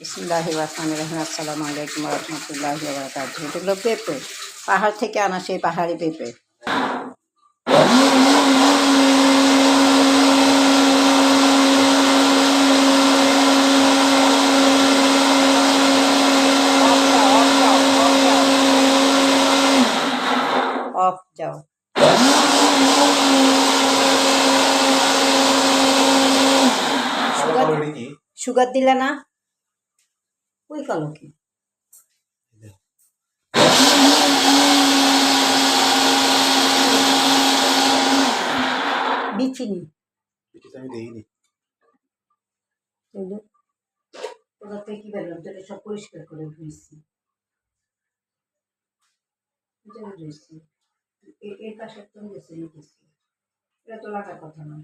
বিসমুল্লাহি রহমান রহিম। আসসালামু আলাইকুম রহমতুল্লাহ বারকাত এটা হলো পেঁপে। পাহাড় থেকে আনা সেই পাহাড়ি পেঁপে। অফ যাও। সুগার দিলে না? ওই কালো কি? বিচিনি। আমি এগুলো ওটা থেকে কি বেরলাম তো এটা সব পরিষ্কার করে ধুইছি। ধুইছি। এর পাশে তো গেছে এটা তো লাগার কথা না।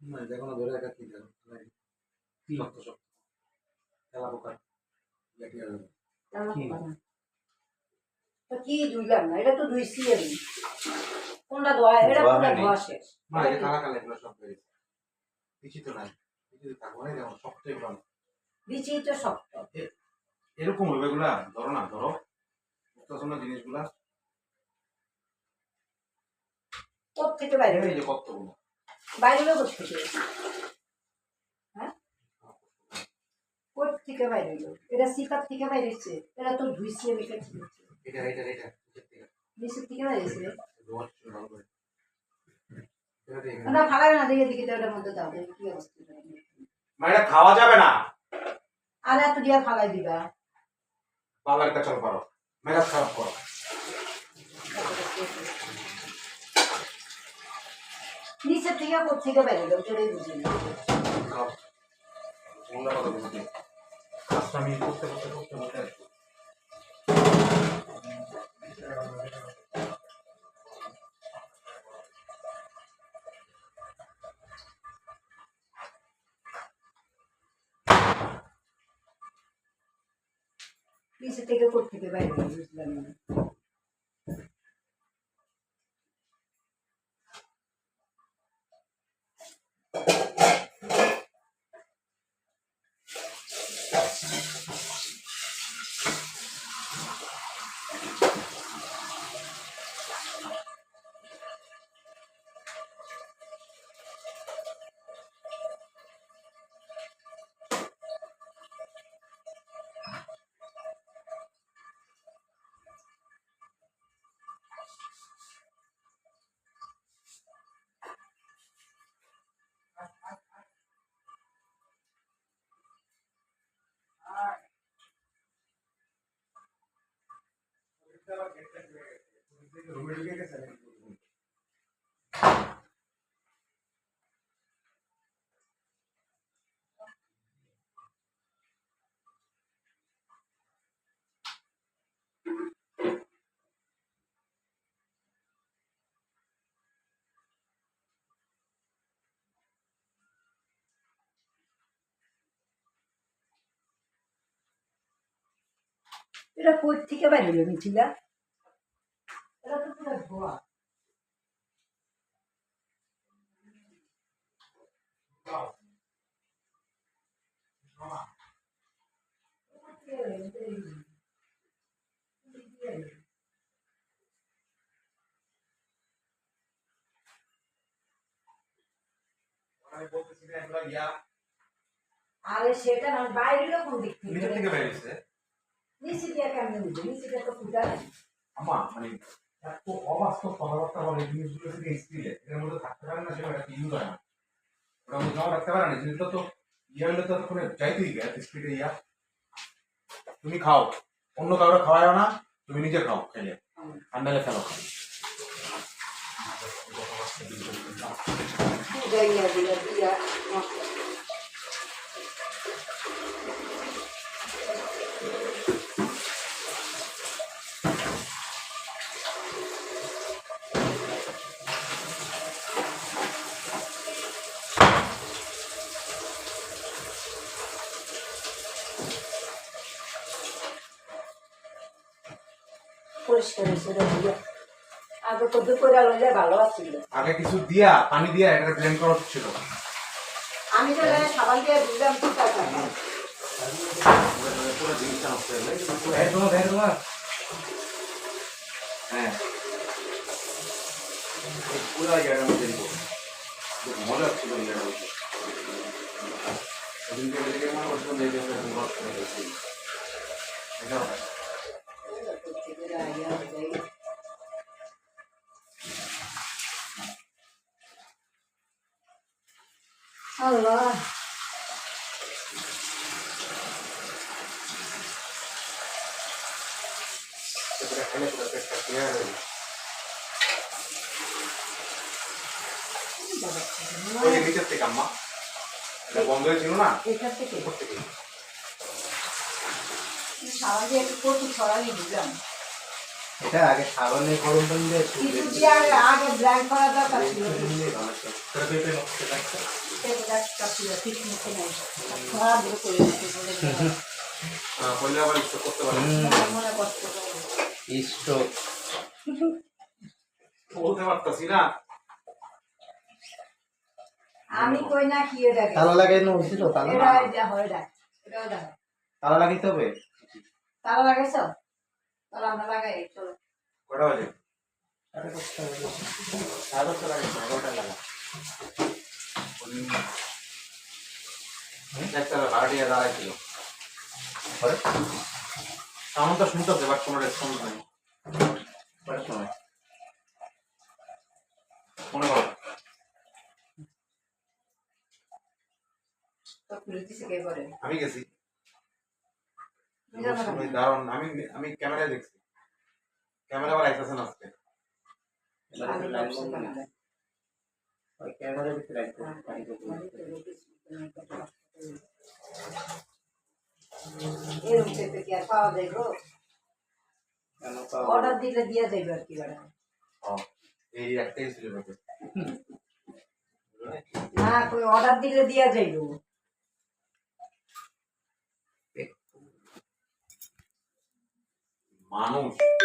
না দেখো না ধরে রাখা কি দেখো শক্ত পোকা। কি? না। ধুইলাম না? এটা তো ধুইছি আমি। কোনটা ধোয়া? এটা ধোয়া কোনটা হয়নি। ধোয়া শেষ? মা এটা কালা কালা এগুলো সব বেরিয়েছে কিছু তো নাই। কিছু তো থাকব না যেমন শক্ত এগুলো বিচি তো শক্ত। এরকম হবে এগুলা? ধরো না ধরো। বুঝতেছো না জিনিসগুলা। কোথ থেকে বাইরে এই হইল যে কতগুলো বাইরে হলো হ্যাঁ? কোথ থেকে বাইরে হইল? এটা থেকে বাইরে এটা তো ধুইছি আমি কেটে দিচ্ছি এটা এটা এটা নিচের থেকে। বাইরে ভালো দেখে না ফালাবে না দিকে তো এটার মধ্যে দাও দেখি কি অবস্থা। মা এটা খাওয়া যাবে না। আর এত দিয়া ফালাই দিবা। বাবার একটা চল মেজাজ খারাপ করো। নিচের থেকে কোথ থেকে বাইরে হইল ওটাই বুঝি না খাও তোমরা কথা বুঝতে কাজটা আমি করতে করতে করতে করতে আসব নিচের থেকে কোথ থেকে বাইরে হইল বুঝলাম না तो तो रुमिल के चलेंगे এটা কোথ থেকে বাইরে হইল মিছিলা এটা তো পুরো ধোয়া আরে সেটা না বাইরে কোন দিক থেকে বেরিয়েছে। নিচে দিয়ে কেমন হইল নিচে দিয়ে তো ফুটা আমা মানে এত অবাস্তব কথাবার্তা বলে জিনিসগুলো থেকে এর মধ্যে থাকতে পারে না সেটা একটা ইউজ হয় না। ওটা মধ্যে জমা রাখতে পারে না জিনিসগুলো তো ইয়ে হলে তো যাইতেই স্পিডে ইয়া। তুমি খাও অন্য কাউরে খাওয়াও না তুমি নিজে খাও খেলে। আন্দালে খেলো ফুটাইয়া দিয়া পরিষ্কার হয়েছে আগে কদ্দুর করে লইলে ভালো আছিল। আগে কিছু দিয়া পানি দিয়া এটা ব্লেন্ড করা ছিল আমি তো সাবান দিয়ে বুঝলাম ঠিক আছে। পুরো জিনিসটা নষ্ট হয়ে গেছে তোমার তোমার পুরো জায়গার মধ্যে দিব মজা ছিল এটা পেটটা ক্লিয়ার হয়ে গেছে ওই থেকে আম্মা। বন্ধ হয়েছিল না? এখান থেকে। উপর দিয়ে একটু ছড়ানি দিলাম এটা আগে সাবানে গরম পানি দিয়ে কিছু দিয়ে আগে আগে ব্ল্যাঙ্ক করা দরকার ছিল। পেঁপে নষ্ট পেঁপে ছিল ঠিক করে আবার স্টক করতে পারে। মনে কষ্ট করে। বলতে পারতাছি না। আমি কই না কি এটা তালা লাগাইনো তালা তালা লাগাইতে হবে? তারা লাগাইছ? তাহলে আমরা লাগাই চলো। কটা বাজে? সাড়ে দশটা বাজে। সাড়ে দশটা লাগে এগারোটা লাগা একটা ভাড়াটিয়া দাঁড়াই ছিল তো শুনতেছে বাট কোনো রেসপন্স নাই। পরের সময়। মনে করো। তো খুলে দিছে কে করে? আমি গেছি। দারুণ। আমি আমি ক্যামেরায় দেখছি। ক্যামেরা আবার আইতেছে না আজকে। অর্ডার দিলে দিয়ে যাইবে আর কি এই একটাই ছিল না কই অর্ডার দিলে দিয়া যাইব। মানুষ